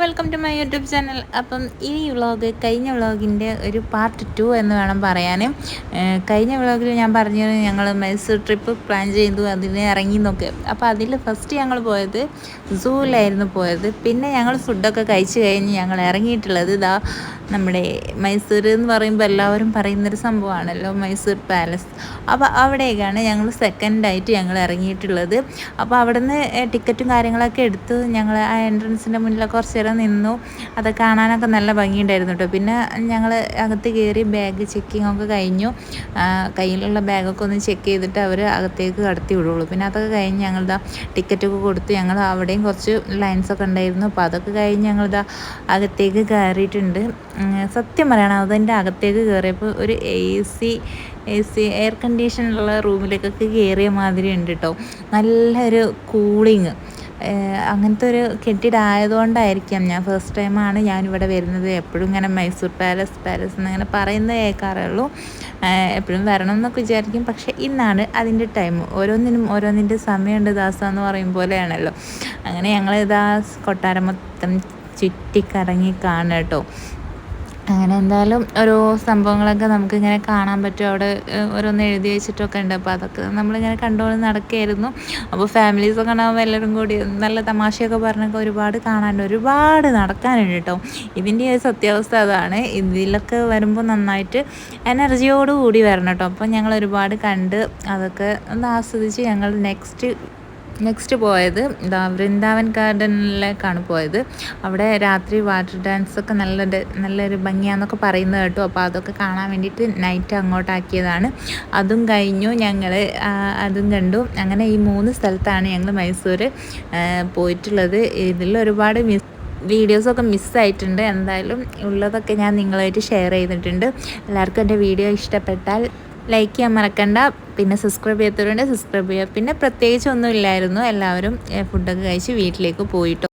Welcome to my YouTube channel അപ്പം ഈ vlog കഴിഞ്ഞ വ്ളോഗിന്റെ ഒരു പാർട്ട് ടു എന്ന് വേണം പറയാൻ കഴിഞ്ഞ വ്ളോഗിൽ ഞാൻ പറഞ്ഞു ഞങ്ങൾ മൈസൂർ ട്രിപ്പ് പ്ലാൻ ചെയ്തു അതിന് ഇറങ്ങി നോക്ക് അപ്പോൾ അതിൽ ഫസ്റ്റ് ഞങ്ങൾ പോയത് സൂവിലായിരുന്നു പോയത്. പിന്നെ ഞങ്ങൾ ഫുഡൊക്കെ കഴിച്ച് കഴിഞ്ഞ് ഞങ്ങൾ ഇറങ്ങിയിട്ടുള്ളത് ഇതാ നമ്മുടെ മൈസൂർ എന്ന് പറയുമ്പോൾ എല്ലാവരും പറയുന്നൊരു സംഭവമാണല്ലോ മൈസൂർ പാലസ് അപ്പോൾ അവിടേക്കാണ് ഞങ്ങൾ സെക്കൻഡായിട്ട് ഞങ്ങൾ ഇറങ്ങിയിട്ടുള്ളത്. അപ്പോൾ അവിടെ നിന്ന് ടിക്കറ്റും കാര്യങ്ങളൊക്കെ എടുത്ത് ഞങ്ങൾ ആ എൻട്രൻസിന്റെ മുന്നിലൊക്കെ കുറച്ച് നേരം നിന്നു. അത് കാണാനൊക്കെ നല്ല ഭംഗിയുണ്ടായിരുന്നു കേട്ടോ. പിന്നെ ഞങ്ങൾ അകത്ത് കയറി ബാഗ് ചെക്കിംഗ് ഒക്കെ കഴിഞ്ഞു. കയ്യിലുള്ള ബാഗൊക്കെ ഒന്ന് ചെക്ക് ചെയ്തിട്ട് അവർ അകത്തേക്ക് കടത്തി വിടുള്ളൂ. പിന്നെ അതൊക്കെ കഴിഞ്ഞ് ഞങ്ങളിതാ ടിക്കറ്റൊക്കെ കൊടുത്ത്. ഞങ്ങൾ അവിടെയും കുറച്ച് ലൈൻസൊക്കെ ഉണ്ടായിരുന്നു. അപ്പോൾ അതൊക്കെ കഴിഞ്ഞ് ഞങ്ങളിതാ അകത്തേക്ക് കയറിയിട്ടുണ്ട്. സത്യം പറയണം അതിന്റെ അകത്തേക്ക് കയറിയപ്പോൾ ഒരു A C A C air കണ്ടീഷനുള്ള റൂമിലേക്കൊക്കെ കയറിയ മാതിരി ഉണ്ട് കേട്ടോ. നല്ലൊരു കൂളിങ് അങ്ങനത്തെ ഒരു കെട്ടിടമായതുകൊണ്ടായിരിക്കാം ഞാൻ ഫസ്റ്റ് ടൈമാണ് ഞാനിവിടെ വരുന്നത്. എപ്പോഴും ഇങ്ങനെ മൈസൂർ പാലസ് പാലസ് എന്നങ്ങനെ പറയുന്നത് കേൾക്കാറേ ഉള്ളൂ എപ്പോഴും വരണം എന്നൊക്കെ വിചാരിക്കും. പക്ഷേ ഇന്നാണ് അതിന്റെ ടൈം ഓരോന്നിനും ഓരോന്നിന്റെ സമയമുണ്ട് ദാസ എന്ന് പറയും പോലെയാണല്ലോ. അങ്ങനെ ഞങ്ങൾ ഇതാ കൊട്ടാരം മൊത്തം ചുറ്റിക്കറങ്ങി കാണുക കേട്ടോ. അങ്ങനെ എന്തായാലും ഓരോ സംഭവങ്ങളൊക്കെ നമുക്ക് ഇങ്ങനെ കാണാൻ പറ്റും. അവിടെ ഓരോന്ന് എഴുതി വെച്ചിട്ടൊക്കെ ഉണ്ട്. അപ്പോൾ അതൊക്കെ നമ്മളിങ്ങനെ കണ്ടുകൊണ്ട് നടക്കുകയായിരുന്നു. അപ്പോൾ ഫാമിലീസൊക്കെ ഉണ്ടാകുമ്പോൾ എല്ലാവരും കൂടി നല്ല തമാശയൊക്കെ പറഞ്ഞൊക്കെ ഒരുപാട് കാണാനുണ്ട്. ഒരുപാട് നടക്കാനുണ്ട് കേട്ടോ. ഇതിന്റെ ഒരു സത്യാവസ്ഥ അതാണ്. ഇതിലൊക്കെ വരുമ്പോൾ നന്നായിട്ട് എനർജിയോട് കൂടി വരണം കേട്ടോ. അപ്പോൾ ഞങ്ങൾ ഒരുപാട് കണ്ട് അതൊക്കെ ഒന്ന് ആസ്വദിച്ച് ഞങ്ങൾ നെക്സ്റ്റ് നെക്സ്റ്റ് പോയത് എന്താ വൃന്ദാവൻ ഗാർഡനിലേക്കാണ് പോയത്. അവിടെ രാത്രി വാട്ടർ ഡാൻസ് ഒക്കെ നല്ല നല്ലൊരു ഭംഗിയാന്നൊക്കെ പറയുന്നത് കേട്ടോ. അപ്പോൾ അതൊക്കെ കാണാൻ വേണ്ടിയിട്ട് നൈറ്റ് അങ്ങോട്ടാക്കിയതാണ്. അതും കഴിഞ്ഞു ഞങ്ങൾ അതും കണ്ടു. അങ്ങനെ ഈ മൂന്ന് സ്ഥലത്താണ് ഞങ്ങൾ മൈസൂർ പോയിട്ടുള്ളത്. ഇതിൽ ഒരുപാട് മിസ് വീഡിയോസൊക്കെ മിസ്സായിട്ടുണ്ട് എന്തായാലും ഉള്ളതൊക്കെ ഞാൻ നിങ്ങളായിട്ട് ഷെയർ ചെയ്തിട്ടുണ്ട്. എല്ലാവർക്കും എന്റെ വീഡിയോ ഇഷ്ടപ്പെട്ടാൽ ലൈക്ക് ചെയ്യാൻ മറക്കണ്ട. പിന്നെ സബ്സ്ക്രൈബ് ചെയ്യാത്തവരുണ്ട് സബ്സ്ക്രൈബ് ചെയ്യുക. പിന്നെ പ്രത്യേകിച്ച് ഒന്നും ഇല്ലായിരുന്നു എല്ലാവരും ഫുഡൊക്കെ കഴിച്ച് വീട്ടിലേക്ക് പോയിട്ടോ.